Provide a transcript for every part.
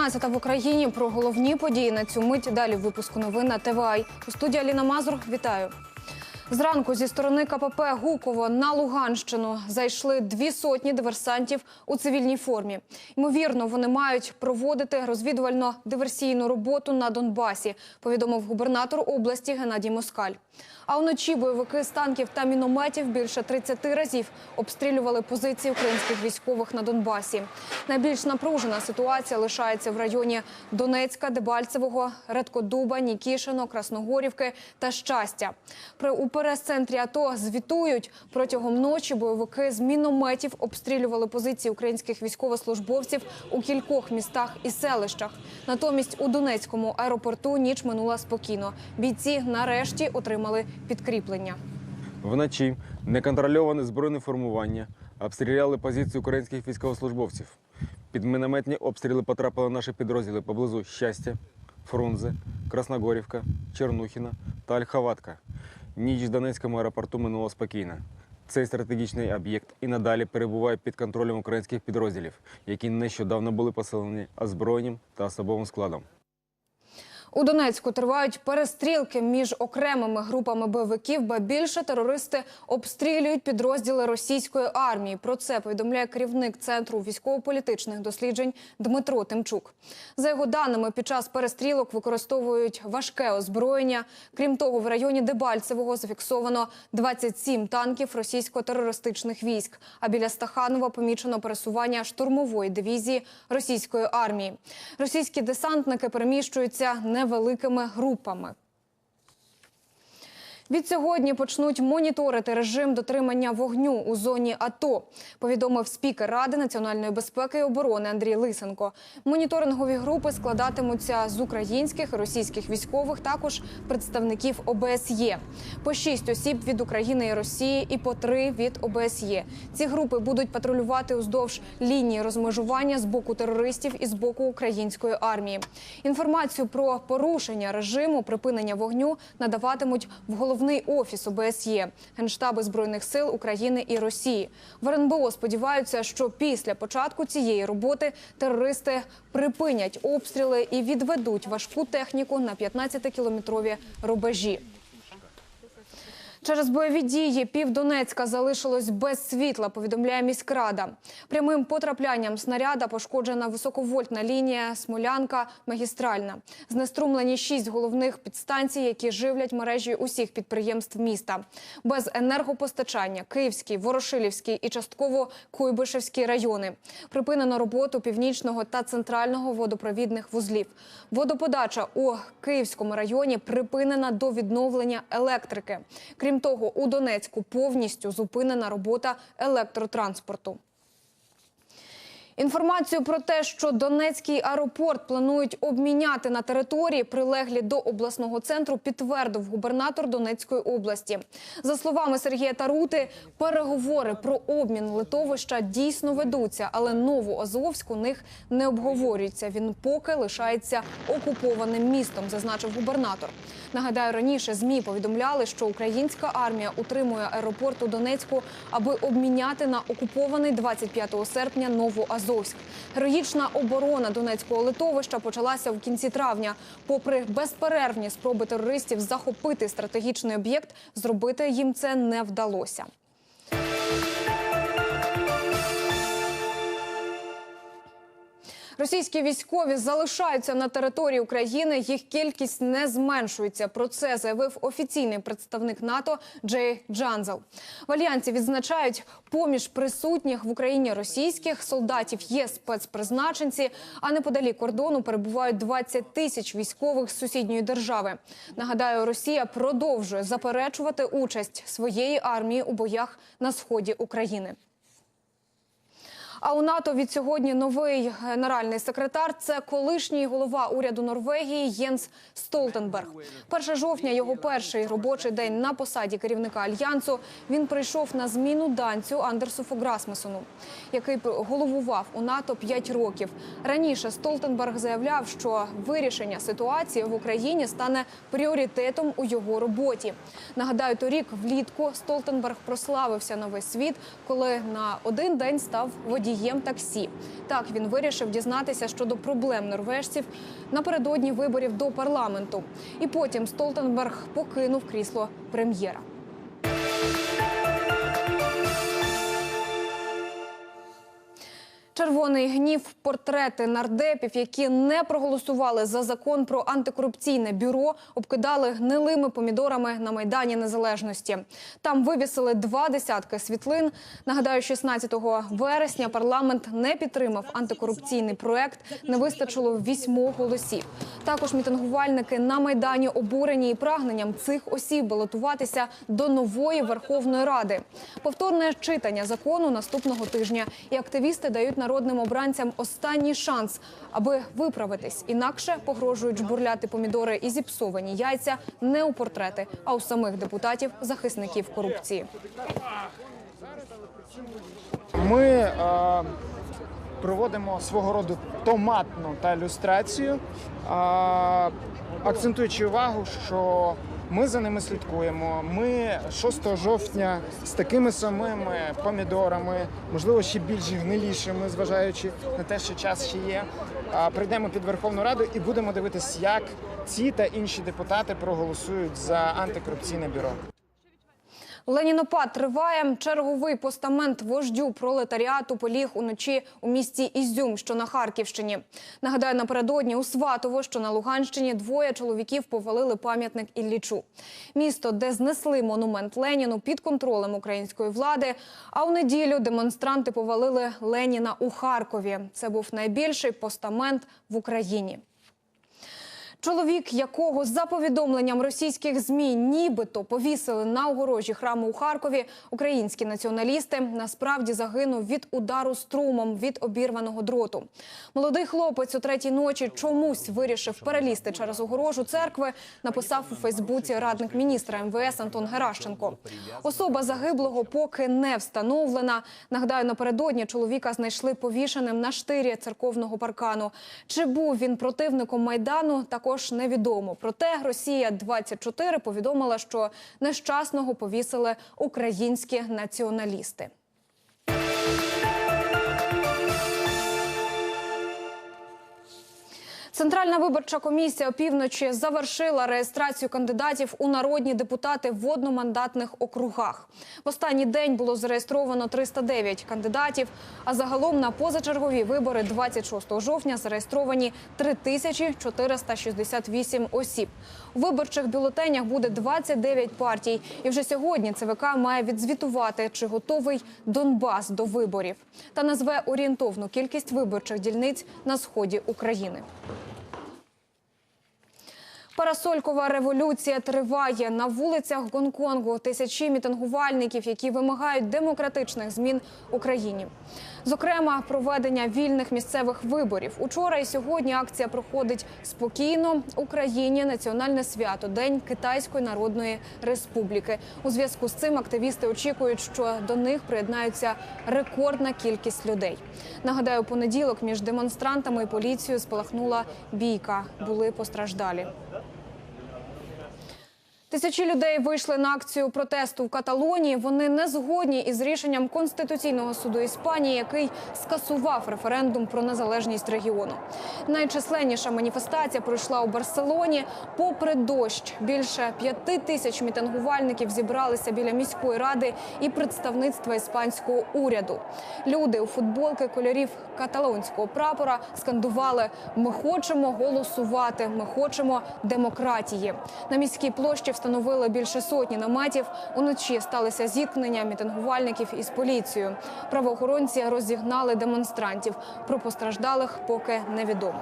12 в Україні про головні події на цю мить. Далі в випуску новин на ТВА. У студії Аліна Мазур. Вітаю. Зранку зі сторони КПП Гуково на Луганщину зайшли дві сотні диверсантів у цивільній формі. Ймовірно, вони мають проводити розвідувально-диверсійну роботу на Донбасі, повідомив губернатор області Геннадій Москаль. А вночі бойовики з танків та мінометів більше 30 разів обстрілювали позиції українських військових на Донбасі. Найбільш напружена ситуація лишається в районі Донецька, Дебальцевого, Редкодуба, Нікішино, Красногорівки та Щастя. При у прес-центрі АТО звітують протягом ночі. Бойовики з мінометів обстрілювали позиції українських військовослужбовців у кількох містах і селищах. Натомість у Донецькому аеропорту ніч минула спокійно. Бійці нарешті отримали підкріплення. Вночі неконтрольоване збройне формування обстріляли позиції українських військовослужбовців. Під мінометні обстріли потрапили наші підрозділи поблизу Щастя, Фрунзе, Красногорівка, Чернухіна та Ольховатка. Ніч в Донецькому аеропорту минула спокійно. Цей стратегічний об'єкт і надалі перебуває під контролем українських підрозділів, які нещодавно були поселені озброєнням та особовим складом. У Донецьку тривають перестрілки між окремими групами бойовиків, ба більше терористи обстрілюють підрозділи російської армії. Про це повідомляє керівник центру військово-політичних досліджень Дмитро Тимчук. За його даними, під час перестрілок використовують важке озброєння. Крім того, в районі Дебальцевого зафіксовано 27 танків російсько-терористичних військ. А біля Стаханова помічено пересування штурмової дивізії російської армії. Російські десантники переміщуються невеликими групами. Від сьогодні почнуть моніторити режим дотримання вогню у зоні АТО, повідомив спікер Ради національної безпеки і оборони Андрій Лисенко. Моніторингові групи складатимуться з українських російських військових, також представників ОБСЄ. По шість осіб від України і Росії і по три від ОБСЄ. Ці групи будуть патрулювати уздовж лінії розмежування з боку терористів і з боку української армії. Інформацію про порушення режиму припинення вогню надаватимуть в головний офіс ОБСЄ, Генштаби збройних сил України і Росії. В РНБО сподіваються, що після початку цієї роботи терористи припинять обстріли і відведуть важку техніку на 15-кілометрові рубежі. Через бойові дії півдонецька залишилось без світла, повідомляє міськрада. Прямим потраплянням снаряда пошкоджена високовольтна лінія Смолянка магістральна. Знеструмлені шість головних підстанцій, які живлять мережі усіх підприємств міста. Без енергопостачання Київський, Ворошилівський і частково Куйбишевський райони. Припинено роботу північного та центрального водопровідних вузлів. Водоподача у Київському районі припинена до відновлення електрики. Крім того, у Донецьку повністю зупинена робота електротранспорту. Інформацію про те, що Донецький аеропорт планують обміняти на території, прилеглі до обласного центру, підтвердив губернатор Донецької області. За словами Сергія Тарути, переговори про обмін литовища дійсно ведуться, але нову Азовську них не обговорюється. Він поки лишається окупованим містом, зазначив губернатор. Нагадаю, раніше змі повідомляли, що українська армія утримує аеропорт у Донецьку, аби обміняти на окупований 25 серпня Новоазовськ. Героїчна оборона Донецького литовища почалася в кінці травня. Попри безперервні спроби терористів захопити стратегічний об'єкт, зробити їм це не вдалося. Російські військові залишаються на території України. Їх кількість не зменшується. Про це заявив офіційний представник НАТО Джей Джанзел. В альянсі відзначають, поміж присутніх в Україні російських солдатів є спецпризначенці. А неподалік кордону перебувають 20 тисяч військових з сусідньої держави. Нагадаю, Росія продовжує заперечувати участь своєї армії у боях на сході України. А у НАТО від сьогодні новий генеральний секретар. Це колишній голова уряду Норвегії Єнс Столтенберг. 1 жовтня його перший робочий день на посаді керівника альянсу. Він прийшов на зміну данцю Андерсу Фограсмусону, який головував у НАТО 5 років. Раніше Столтенберг заявляв, що вирішення ситуації в Україні стане пріоритетом у його роботі. Нагадаю, торік влітку Столтенберг прославився на весь світ, коли на один день став водієм водієм таксі. Так він вирішив дізнатися щодо проблем норвежців напередодні виборів до парламенту. І потім Столтенберг покинув крісло прем'єра. Червоний гнів портрети нардепів, які не проголосували за закон про антикорупційне бюро, обкидали гнилими помідорами на майдані Незалежності. Там вивісили два десятки світлин. Нагадаю, 16 вересня парламент не підтримав антикорупційний проект. Не вистачило вісьмох голосів. Також мітингувальники на майдані обурені і прагненням цих осіб балотуватися до нової Верховної Ради. Повторне читання закону наступного тижня, і активісти дають народним обранцям останній шанс, аби виправитись. Інакше погрожують жбурляти помідори і зіпсовані яйця не у портрети, а у самих депутатів захисників корупції. Ми е, проводимо свого роду томатну та люстрацію, е, акцентуючи увагу, що ми за ними слідкуємо. Ми 6 жовтня з такими самими помідорами, можливо, ще більш гнилішими, зважаючи на те, що час ще є. Прийдемо під Верховну Раду і будемо дивитись, як ці та інші депутати проголосують за антикорупційне бюро. Ленінопад триває. Черговий постамент вождю пролетаріату поліг уночі у місті Ізюм, що на Харківщині. Нагадаю, напередодні у Сватово, що на Луганщині, двоє чоловіків повалили пам'ятник Іллічу. Місто, де знесли монумент Леніну під контролем української влади. А у неділю демонстранти повалили Леніна у Харкові. Це був найбільший постамент в Україні. Чоловік, якого за повідомленням російських змі нібито повісили на огорожі храму у Харкові, українські націоналісти насправді загинув від удару струмом від обірваного дроту. Молодий хлопець у третій ночі чомусь вирішив перелізти через огорожу церкви. Написав у Фейсбуці радник міністра МВС Антон Геращенко. Особа загиблого поки не встановлена. Нагадаю, напередодні чоловіка знайшли повішеним на штирі церковного паркану. Чи був він противником майдану? Також невідомо. Проте Росія 24 повідомила, що нещасного повісили українські націоналісти. Центральна виборча комісія опівночі завершила реєстрацію кандидатів у народні депутати в одномандатних округах. В останній день було зареєстровано 309 кандидатів. А загалом на позачергові вибори 26 жовтня зареєстровані 3468 осіб. У виборчих бюлетенях буде 29 партій. І вже сьогодні ЦВК має відзвітувати, чи готовий Донбас до виборів, та назве орієнтовну кількість виборчих дільниць на сході України. Парасолькова революція триває на вулицях Гонконгу. Тисячі мітингувальників, які вимагають демократичних змін Україні. Зокрема, проведення вільних місцевих виборів. Учора і сьогодні акція проходить спокійно. Україні національне свято День Китайської Народної Республіки. У зв'язку з цим активісти очікують, що до них приєднаються рекордна кількість людей. Нагадаю, понеділок між демонстрантами і поліцією спалахнула бійка. Були постраждалі. Тисячі людей вийшли на акцію протесту в Каталонії. Вони не згодні із рішенням Конституційного суду Іспанії, який скасував референдум про незалежність регіону. Найчисленніша маніфестація пройшла у Барселоні. Попри дощ, більше п'яти тисяч мітингувальників зібралися біля міської ради і представництва іспанського уряду. Люди у футболки кольорів каталонського прапора скандували: Ми хочемо голосувати, ми хочемо демократії. На міській площі встановили більше сотні наметів. Уночі сталися зіткнення мітингувальників із поліцією. Правоохоронці розігнали демонстрантів. Про постраждалих поки невідомо.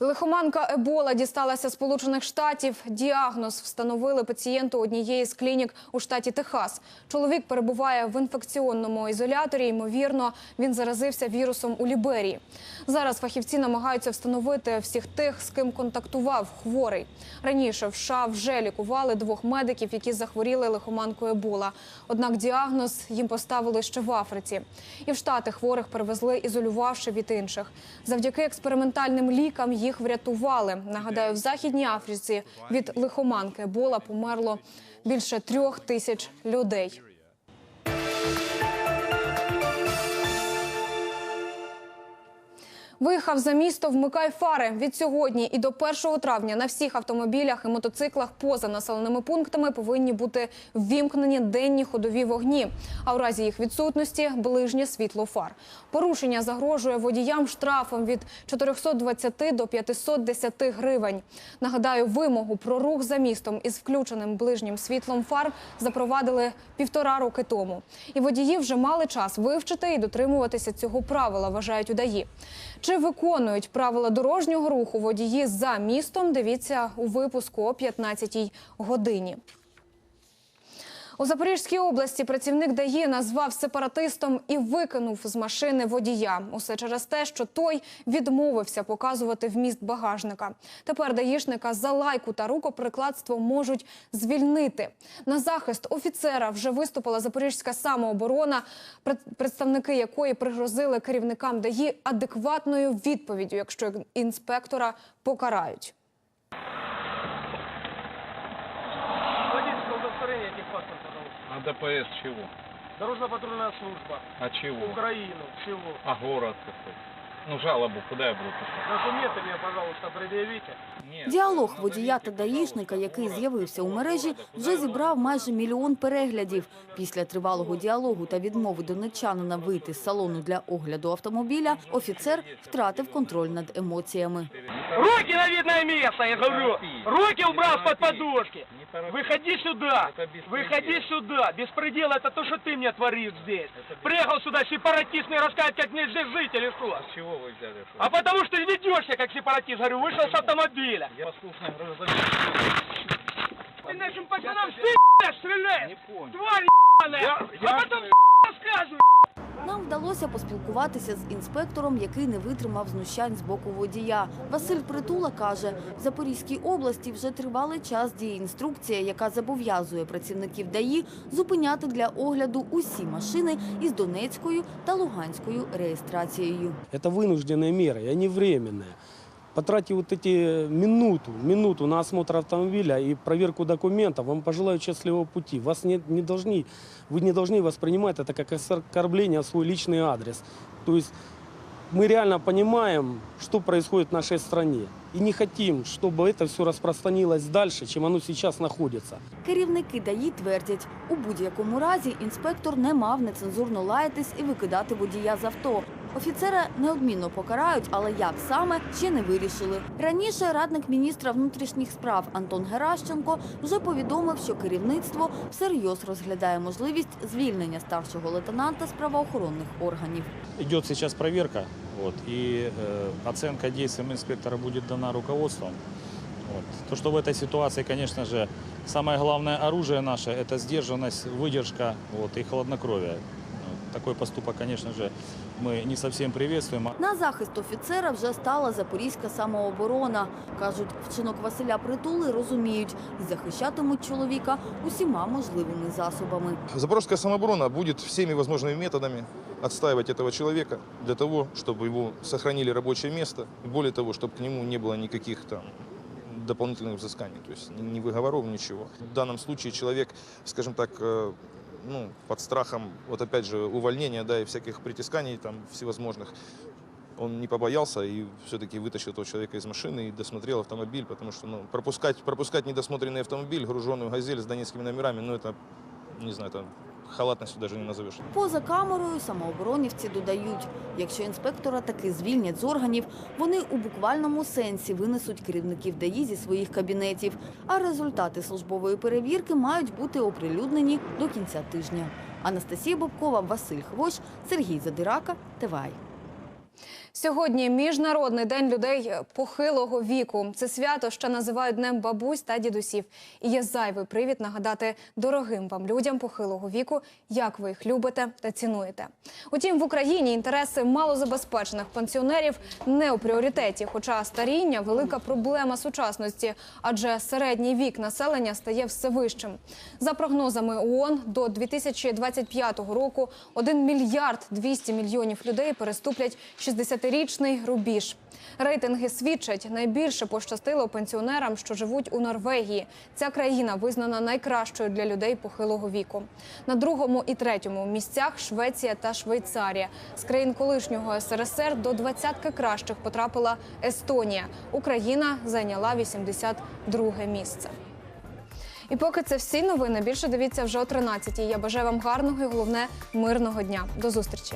Лихоманка Ебола дісталася Сполучених Штатів. Діагноз встановили пацієнту однієї з клінік у штаті Техас. Чоловік перебуває в інфекційному ізоляторі. Ймовірно, він заразився вірусом у Ліберії. Зараз фахівці намагаються встановити всіх тих, з ким контактував хворий. Раніше в США вже лікували двох медиків, які захворіли лихоманкою Ебола. Однак діагноз їм поставили ще в Африці. І в Штати хворих перевезли, ізолювавши від інших. Завдяки експериментальним лікам їх врятували. Нагадаю, в Західній Африці від лихоманки Ебола померло більше трьох тисяч людей. Виїхав за місто, вмикай фари. Від сьогодні і до 1 травня на всіх автомобілях і мотоциклах поза населеними пунктами повинні бути ввімкнені денні ходові вогні. А у разі їх відсутності ближнє світло фар. Порушення загрожує водіям штрафом від 420 до 510 гривень. Нагадаю, вимогу про рух за містом із включеним ближнім світлом фар запровадили півтора роки тому. І водії вже мали час вивчити і дотримуватися цього правила, вважають удаї. Чи виконують правила дорожнього руху водії за містом? Дивіться у випуску о 15 годині. У Запорізькій області працівник ДАІ назвав сепаратистом і викинув з машини водія. Усе через те, що той відмовився показувати вміст багажника. Тепер даїшника за лайку та рукоприкладство можуть звільнити. На захист офіцера вже виступила Запорізька самооборона, пред- представники якої пригрозили керівникам ДАІ адекватною відповіддю, якщо інспектора покарають. А ДПС чего? Дорожно-патрульная служба. А чего? Украину. Чего? А город какой? Ну, жалобу куда я буду писать? Документы мне, пожалуйста, предъявите. Діалог водія та даїшника, який з'явився у мережі, вже зібрав майже мільйон переглядів. Після тривалого діалогу та відмови донеччанина вийти з салону для огляду автомобіля, офіцер втратив контроль над емоціями. Руки на видное место, я говорю. Руки убрал под подушки. Не торопись. Выходи сюда. Это беспредел. Выходи сюда. Беспредел это то, что ты мне творишь здесь. Приехал сюда сепаратист мне рассказать, как мне здесь жить или что. С чего вы взяли? Что А потому что ты ведешься как сепаратист. Говорю, вышел с автомобиля. Я послушный гражданин. Ты нашим пацанам ты стреляешь. Не понял. Тварь ебаная. А потом рассказывай. Нам вдалося поспілкуватися з інспектором, який не витримав знущань з боку водія. Василь Притула каже, в Запорізькій області вже тривалий час діє інструкція, яка зобов'язує працівників ДАІ зупиняти для огляду усі машини із Донецькою та Луганською реєстрацією. Это вынужденные меры, и они временные. Потратив вот эти минуту, минуту на осмотр автомобиля и проверку документов, вам пожелаю счастливого пути. Вас не, не должны, вы не должны воспринимать это как оскорбление в свой личный адрес. То есть мы реально понимаем, что происходит в нашей стране. И не хотим, чтобы это все распространилось дальше, чем оно сейчас находится. Керівники ДАІ твердять, у будь-якому разі інспектор не мав нецензурно лаятись і викидати водія з авто. Офіцера неодмінно покарають, але як саме ще не вирішили. Раніше радник міністра внутрішніх справ Антон Геращенко вже повідомив, що керівництво всерйоз розглядає можливість звільнення старшого лейтенанта з правоохоронних органів. Идет сейчас проверка, вот, и э, оценка действиям инспектора будет дана руководством. Вот. То, что в этой ситуации, конечно же, самое главное оружие наше – это сдержанность, выдержка вот, и хладнокровие. Вот. Такой поступок, конечно же, мы не совсем приветствуем. На захист офіцера вже стала Запорізька самооборона. Кажуть, вчинок Василя Притули розуміють і захищатимуть чоловіка усіма можливими засобами. Запорожская самооборона будет всеми возможными методами отстаивать этого человека для того, чтобы его сохранили рабочее место, и более того, чтобы к нему не было никаких там дополнительных взысканий, то есть ни ни выговоров, ничего. В данном случае человек, скажем так, э, ну, под страхом, вот опять же, увольнения, да, и всяких притисканий там всевозможных, он не побоялся и все-таки вытащил этого человека из машины и досмотрел автомобиль, потому что ну, пропускать, пропускать недосмотренный автомобиль, груженную «Газель» с донецкими номерами, ну это, не знаю, это халатностью даже не назовешь. Поза камерою самооборонівці додають, якщо інспектора таки звільнять з органів, вони у буквальному сенсі винесуть керівників ДАІ зі своїх кабінетів, а результати службової перевірки мають бути оприлюднені до кінця тижня. Анастасія Бобкова, Василь Хвощ, Сергій Задирака, ТВАЙ. Сьогодні міжнародний день людей похилого віку. Це свято ще називають днем бабусь та дідусів. І є зайвий привід нагадати дорогим вам людям похилого віку, як ви їх любите та цінуєте. Утім, в Україні інтереси малозабезпечених пенсіонерів не у пріоритеті, хоча старіння велика проблема сучасності, адже середній вік населення стає все вищим. За прогнозами ООН, до 2025 року 1 мільярд 200 мільйонів людей переступлять 60 25-річний рубіж. Рейтинги свідчать, найбільше пощастило пенсіонерам, що живуть у Норвегії. Ця країна визнана найкращою для людей похилого віку. На другому і третьому місцях Швеція та Швейцарія. З країн колишнього СРСР до двадцятки кращих потрапила Естонія. Україна зайняла 82 місце. І поки це всі новини, більше дивіться вже о 13-й. Я бажаю вам гарного і головне мирного дня. До зустрічі.